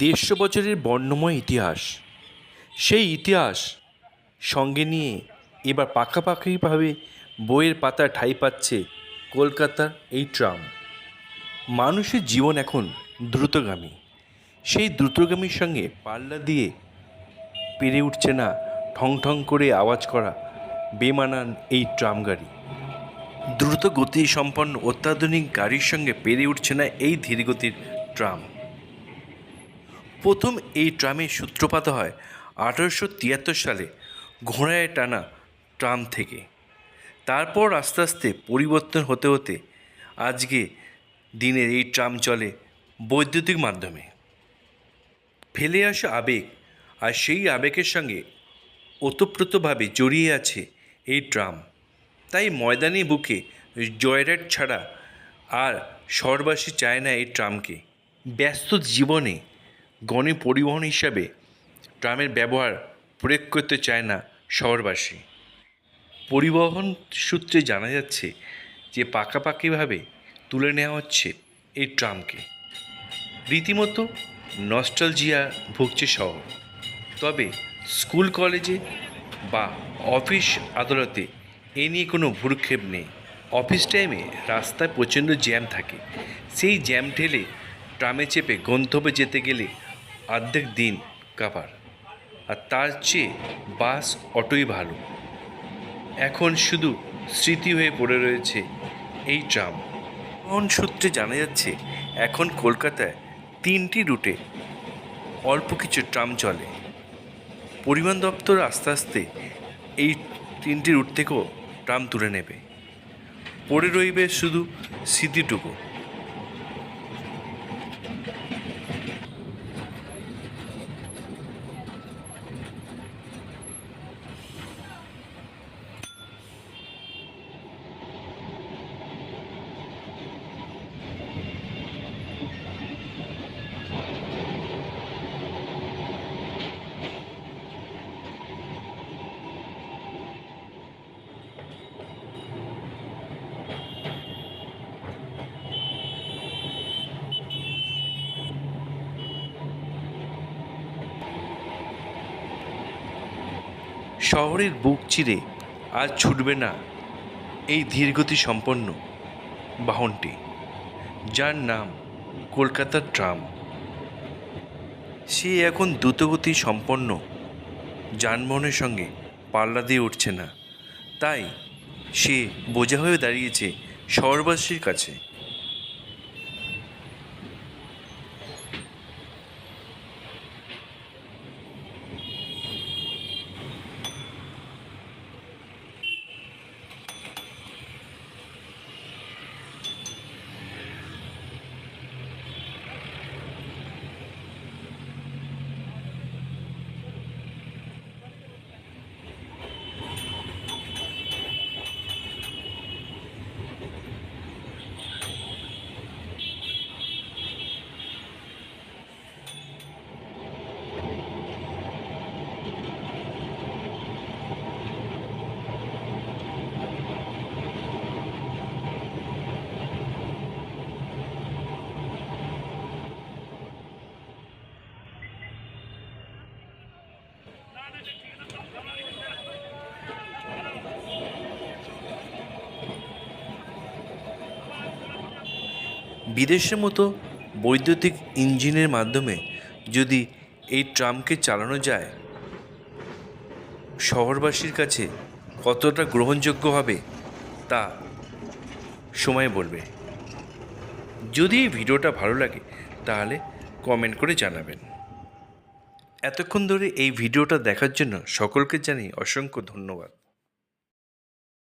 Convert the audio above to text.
দেড়শো বছরের বর্ণময় ইতিহাস। সেই ইতিহাস সঙ্গে নিয়ে এবার পাকাপাকিভাবে বইয়ের পাতা ঠাঁই পাচ্ছে কলকাতার এই ট্রাম। মানুষের জীবন এখন দ্রুতগামী। সেই দ্রুতগামীর সঙ্গে পাল্লা দিয়ে পেরে উঠছে না ঠং ঠং করে আওয়াজ করা বেমানান এই ট্রাম গাড়ি। দ্রুত গতি সম্পন্ন অত্যাধুনিক গাড়ির সঙ্গে পেরে উঠছে না এই ধীরগতির ট্রাম। প্রথম এই ট্রামের সূত্রপাত হয় আঠারোশো তিয়াত্তর সালে ঘোড়ায় টানা ট্রাম থেকে। তারপর আস্তে আস্তে পরিবর্তন হতে হতে আজকে দিনের এই ট্রাম চলে বৈদ্যুতিক মাধ্যমে। ফেলে আসা আবেগ আর সেই আবেগের সঙ্গে ওতপ্রোতভাবে জড়িয়ে আছে এই ট্রাম। তাই ময়দানি বুকে জয়রাট ছাড়া আর শহরবাসী চায় না এই ট্রামকে। ব্যস্ত জীবনে গণ পরিবহন হিসাবে ট্রামের ব্যবহার প্রয়োগ করতে চায় না শহরবাসী। পরিবহন সূত্রে জানা যাচ্ছে যে পাকাপাকিভাবে তুলে নেওয়া হচ্ছে এই ট্রামকে। রীতিমতো নস্টালজিয়া ভুগছে শহর। তবে স্কুল, কলেজে বা অফিস আদালতে এ নিয়ে কোনো ভুরক্ষেপ নেই। অফিস টাইমে রাস্তায় প্রচণ্ড জ্যাম থাকে। সেই জ্যাম ঠেলে ট্রামে চেপে গন্তব্যে যেতে গেলে অর্ধেক দিন কাবার আর তার চেয়ে বাস অটোই ভালো। এখন শুধু স্মৃতি হয়ে পড়ে রয়েছে এই ট্রাম। পরিবহন সূত্রে জানা যাচ্ছে এখন কলকাতায় তিনটি রুটে অল্প কিছু ট্রাম চলে? পরিবহন দপ্তর আস্তে আস্তে এই তিনটি রুট থেকেও ট্রাম তুলে নেবে। পড়ে রইবে শুধু স্মৃতিটুকু। শহরের বুক চিরে আজ ছুটবে না এই ধীরগতি সম্পন্ন বাহনটি, যার নাম কলকাতার ট্রাম। সে এখন দ্রুতগতি সম্পন্ন, যানবাহনের সঙ্গে পাল্লা দিয়ে উঠছে না। তাই সে বোঝা হয়ে দাঁড়িয়েছে শহরবাসীর কাছে। বিদেশের মতো বৈদ্যুতিক ইঞ্জিনের মাধ্যমে যদি এই ট্রামকে চালানো যায়, শহরবাসীর কাছে কতটা গ্রহণযোগ্য হবে তা সময় বলবে। যদি এই ভিডিওটা ভালো লাগে, তাহলে কমেন্ট করে জানাবেন। এতক্ষণ ধরে এই ভিডিওটা দেখার জন্য সকলকে জানি অসংখ্য ধন্যবাদ।